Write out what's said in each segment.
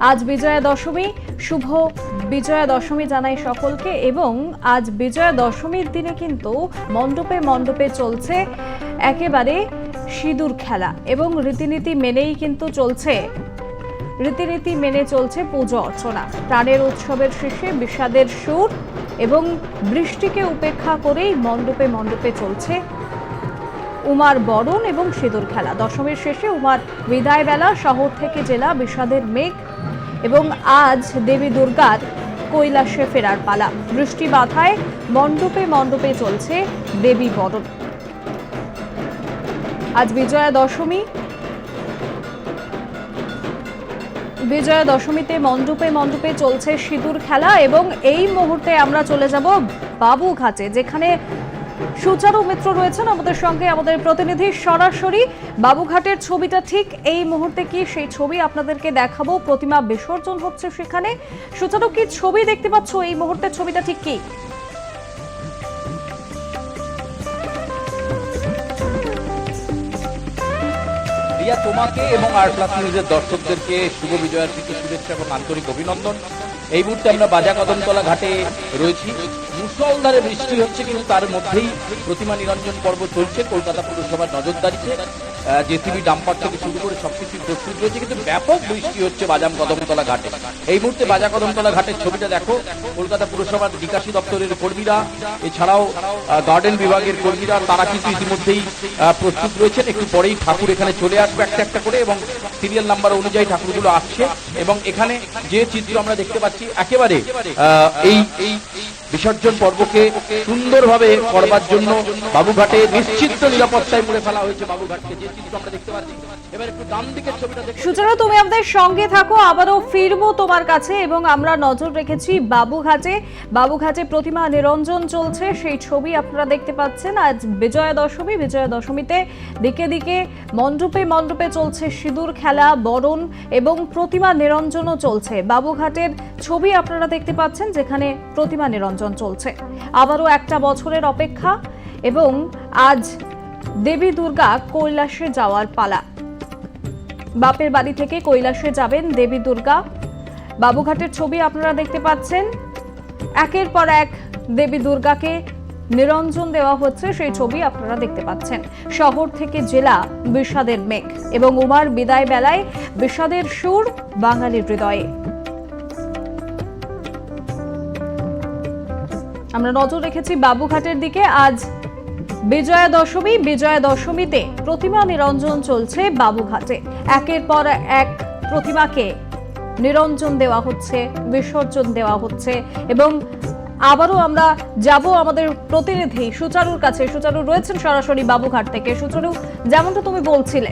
আজ বিজয়া দশমী। শুভ বিজয়া দশমী জানাই সকলকে এবং আজ বিজয়া দশমীর দিনে কিন্তু মণ্ডপে মণ্ডপে চলছে একেবারে সিঁদুর খেলা এবং রীতিনীতি মেনেই কিন্তু চলছে, রীতিনীতি মেনে চলছে পুজো অর্চনা। প্রাণের উৎসবের শেষে বিষাদের সুর এবং বৃষ্টিকে উপেক্ষা করেই মণ্ডপে মণ্ডপে চলছে উমার বরণ এবং সিঁদুর খেলা। দশমীর শেষে উমার বিদায় বেলা শহর থেকে জেলা বিষাদের মেঘ এবং আজ দেবী দুর্গার কৈলাসে ফেরার পালা। বৃষ্টি বাধায় মণ্ডপে মণ্ডপে চলছে দেবী বরণ আজ বিজয়া দশমী। বিজয়া দশমীতে মণ্ডপে মণ্ডপে চলছে সিঁদুর খেলা এবং এই মুহূর্তে আমরা চলে যাব বাবুঘাটে, যেখানে সুচারু মিত্র রয়েছেন আমাদের সঙ্গে, আমাদের প্রতিনিধি সরাসরি। বাবুঘাটের ছবিটা ঠিক এই মুহূর্তে কি? সেই ছবি আপনাদেরকে দেখাবো। প্রতিমা বিসর্জন হচ্ছে সেখানে। সুচারু, কি ছবি দেখতে পাচ্ছ? এই মুহূর্তের ছবিটা ঠিক কি? তোমাকে এবং আর প্লাস নিউজের দর্শকদেরকে শুভ বিজয়ার প্রীতি শুভেচ্ছা এবং আন্তরিক অভিনন্দন। এই মুহূর্তে আমরা বাজা কদমতলা ঘাটে রয়েছি। মুসলধারে বৃষ্টি হচ্ছে, কিন্তু তার মধ্যেই প্রতিমা নিরঞ্জন পর্ব চলছে। কলকাতা পুরসভার নজরদারিতে। জেসিবি ডাম্পার থেকে শুরু করে সবকিছু প্রস্তুত রয়েছে, কিন্তু ব্যাপক বৃষ্টি হচ্ছে বাজাম কদমতলা ঘাটে। এই মুহূর্তে বাজা কদমতলা ঘাটের ছবিটা দেখো, কলকাতা পুরসভার বিকাশী দপ্তরের কর্মীরা, এছাড়াও গার্ডেন বিভাগের কর্মীরা, তারা কিন্তু ইতিমধ্যেই প্রস্তুত রয়েছেন। একটু পরেই ঠাকুর এখানে চলে আসবে একটা একটা করে এবং সিরিয়াল নাম্বার অনুযায়ী ঠাকুরগুলো আসছে। এবং এখানে যে চিত্র আমরা দেখতে পাচ্ছি, একেবারে এই এই বিসর্জন পর্বকে সুন্দরভাবে করবার জন্য বাবুঘাটে নিশ্চিত নিরাপত্তায় মুড়ে ফেলা হয়েছে বাবুঘাটকে। যে চিত্র আমরা দেখতে পাচ্ছি সুচনা তুমি আমাদের সঙ্গে থাকো, আবারও ফিরবো তোমার কাছে এবং আমরা নজর রেখেছি বাবুঘাটে। বাবুঘাটে প্রতিমা নিরঞ্জন চলছে, সেই ছবি আপনারা দেখতে পাচ্ছেন। আজ বিজয়া দশমী, বিজয়া দশমীতে দিকে দিকে মণ্ডপে মণ্ডপে চলছে সিঁদুর খেলা, বরণ এবং প্রতিমা নিরঞ্জনও চলছে। বাবুঘাটের ছবি আপনারা দেখতে পাচ্ছেন, যেখানে প্রতিমা নিরঞ্জন চলছে। আবারও একটা বছরের অপেক্ষা এবং আজ দেবী দুর্গা কৈলাসে যাওয়ার পালা। বাপের বাড়ি থেকে কৈলাসে যাবেন দেবী দুর্গা। বাবুঘাটের ছবি আপনারা দেখতে পাচ্ছেন। একের পর এক দেবী দুর্গাকে নিরঞ্জন দেওয়া হচ্ছে, সেই ছবি আপনারা দেখতে পাচ্ছেন। শহর থেকে জেলা বিষাদের মেঘ এবং উমার বিদায় বেলায় বিষাদের সুর বাঙালির হৃদয়ে। আমরা নজর রেখেছি বাবুঘাটের দিকে। আজ বিজয়া দশমী, বিজয়া দশমীতে প্রতিমা নিরঞ্জন চলছে বাবুঘাটে। একের পর এক প্রতিমাকে নিরঞ্জন দেওয়া হচ্ছে, বিসর্জন দেওয়া হচ্ছে এবং আবারও আমরা যাব আমাদের প্রতিনিধি সুচারুর কাছে। সুচারু রয়েছেন সরাসরি বাবুঘাট থেকে। সুচারু, যেমনটা তুমি বলছিলে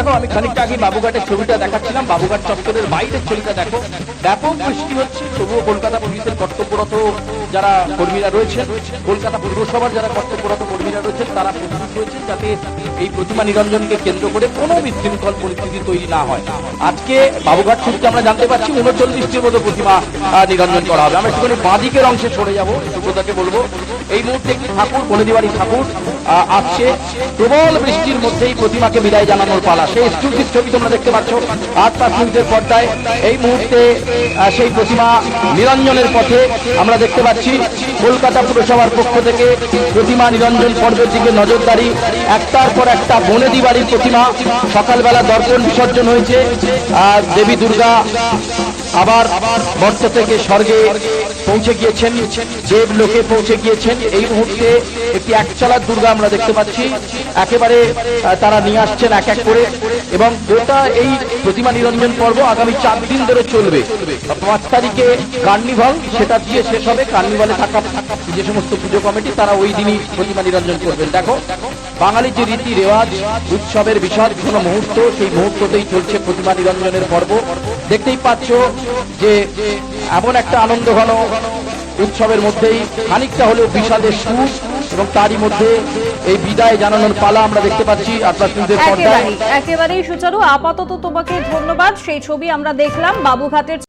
দেখো আমি খানিকটা আগে বাবুঘাটের ছবিটা দেখাচ্ছিলাম। বাবুঘাট চত্বরের বাইরের ছবিটা দেখো। ব্যাপক বৃষ্টি হচ্ছে। তবুও কলকাতা পুলিশের কর্তব্যরত যারা কর্মীরা রয়েছেন কলকাতা পৌরসভার যারা কর্তব্যরত কর্মীরা রয়েছেন তারা প্রস্তুত রয়েছেন যাতে এই প্রতিমা নিরঞ্জনকে কেন্দ্র করে কোনো বিশৃঙ্খল পরিস্থিতি তৈরি না হয়। আজকে বাবুঘাট ছবিতে আমরা জানতে পারছি উনচল্লিশটির মতো প্রতিমা নিরঞ্জন করা হবে। আমরা সেখানে বাঁদিকের অংশে সরে যাব সুব্রতাকে বলব? এই মুহূর্তে একটি ঠাকুর বনেদিবাড়ি ঠাকুর। আহ, আসছে। প্রবল বৃষ্টির মধ্যেই প্রতিমাকে বিদায় জানানোর পালা। সেই এক্সক্লুসিভ ছবি তোমরা দেখতে পাচ্ছ আট পাঁচ মিনিটের পর্দায়। এই মুহূর্তে সেই প্রতিমা নিরঞ্জনের পথে আমরা দেখতে পাচ্ছি কলকাতা পুরসভার পক্ষ থেকে প্রতিমা নিরঞ্জন পর্বের দিকে নজরদারি। একটার পর একটা বনেদি বাড়ির প্রতিমা সকালবেলা দর্পণ বিসর্জন হয়েছে। আর দেবী দুর্গা আবার মর্ত থেকে স্বর্গে পৌঁছে গিয়েছেন। দেব লোকে পৌঁছে গিয়েছেন। এই মুহূর্তে একটি একচালার দুর্গা আমরা দেখতে পাচ্ছি। একেবারে তারা নিয়ে আসছেন এক এক করে। এবং গোটা এই প্রতিমা নিরঞ্জন পর্ব আগামী চার দিন ধরে চলবে। পাঁচ তারিখে কার্নিভাল, সেটা দিয়ে শেষ হবে। কার্নিভালে থাকা যে সমস্ত পুজো কমিটি, তারা ওই দিনই প্রতিমা নিরঞ্জন করবেন। দেখো বাঙালির যে রীতি রেওয়াজ, উৎসবের বিষয় কোনো মুহূর্ত, সেই মুহূর্ততেই চলছে প্রতিমা নিরঞ্জনের পর্ব। দেখতেই পাচ্ছ যে এমন একটা আনন্দ ঘন উৎসবের মধ্যেই খানিকটা হলেও বিষাদের সুর এবং তারই মধ্যে এই বিদায় জানানোর পালা আমরা দেখতে পাচ্ছি একেবারেই সুচারু, আপাতত তোমাকে ধন্যবাদ। সেই ছবি আমরা দেখলাম বাবুঘাটের